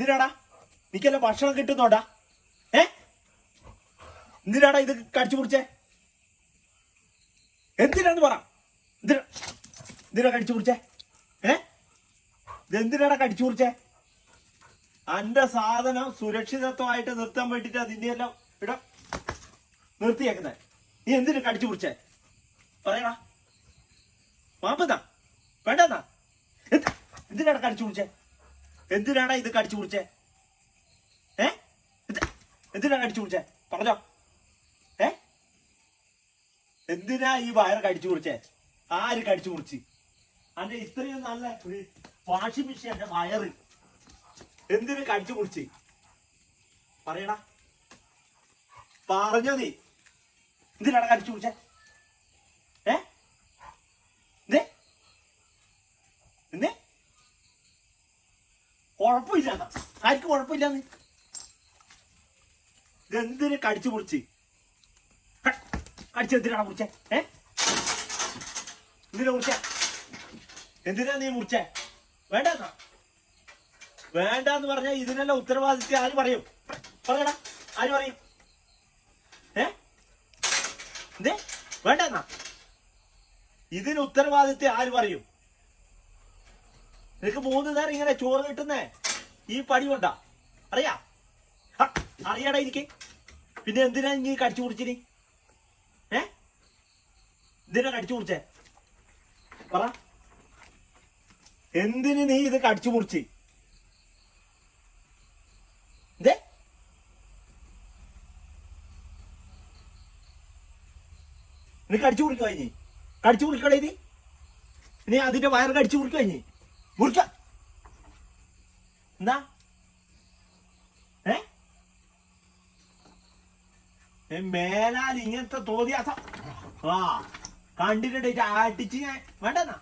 എന്തിനാടാ? നിക്കല്ല ഭക്ഷണം കിട്ടുന്നോടാ ഏ? എന്തിനാടാ ഇത് കടിച്ചു പിടിച്ചേ എന്തിനാന്ന് പറ. എന്തിനാ കടിച്ചു പിടിച്ചേ ഏ? ഇത് എന്തിനാടാ കടിച്ചു പിടിച്ചേ അന്റെ സാധനം സുരക്ഷിതത്വമായിട്ട് നിർത്താൻ വേണ്ടിട്ട് എല്ലാം ഇട നിർത്തിയേക്കുന്നത് നീ എന്തിനു കടിച്ചു പിടിച്ചേ പറയടാ. മാപ്പന്നാ വേണ്ടെന്നാ? എന്ത്- എന്തിനാടാ കടിച്ചു പിടിച്ചേ എന്തിനാടാ ഇത് കടിച്ചു കുറിച്ചേ ഏ? എന്തിനാണ് അടിച്ചു കുറിച്ചേ പറഞ്ഞോ. ഏ? എന്തിനാ ഈ വയറ് കടിച്ചു കുറിച്ചേ ആര് കടിച്ചു കുറിച്ച് അന്റെ ഇത്രയും നല്ല വാഷിംഗ് മെഷീൻ എന്റെ വയറ്. എന്തിനു കടിച്ചു കുറിച്ച് പറയടാ. പറഞ്ഞോ നീ. എന്തിനാണ് കടിച്ചു പിടിച്ചേ ഏ എന്തേ എന്തേ കുഴപ്പമില്ല എന്നാ. ആർക്ക് കുഴപ്പമില്ലെന്ന് ഇതെന്തിനു കടിച്ചു മുറിച്ച്? കടിച്ചു എന്തിനാണ് മുറിച്ചേ? ഏ? എന്തിനാ മുറിച്ചേ? എന്തിനാ നീ മുറിച്ചേ? വേണ്ടെന്നാ. വേണ്ടെന്ന് പറഞ്ഞാൽ ഇതിനെല്ലാം ഉത്തരവാദിത്വം ആര് പറയും? പറയടാ ആര് പറയും? ഏ? എന്തേ? വേണ്ടെന്നാ. ഇതിന് ഉത്തരവാദിത്വം ആര് പറയും? നിനക്ക് മൂന്ന് നേരം ഇങ്ങനെ ചോറ് കിട്ടുന്നേ? ഈ പടി കൊണ്ടാ അറിയാ? അറിയാടാ എനിക്ക്. പിന്നെ എന്തിനാ നീ കടിച്ചു കുടിച്ചിനി? ഏ? എന്തിനാ കടിച്ചു കുടിച്ചേ? പറ. എന്തിന് നീ ഇത് കടിച്ചു മുറിച്ച്? നീ കടിച്ചു കുടിക്കുക കഴിഞ്ഞ് കടിച്ചു കുടിക്കണേ ഇത് നീ അതിന്റെ വയറ് കടിച്ചു കുടിക്കുക കഴിഞ്ഞ് മുറിക്ക എന്താ ഏ? മേലാൽ ഇങ്ങനത്തെ തോന്നിയാസം ആ കണ്ടിട്ട് അടിച്ച് ഞാൻ വേണ്ടെന്നാ?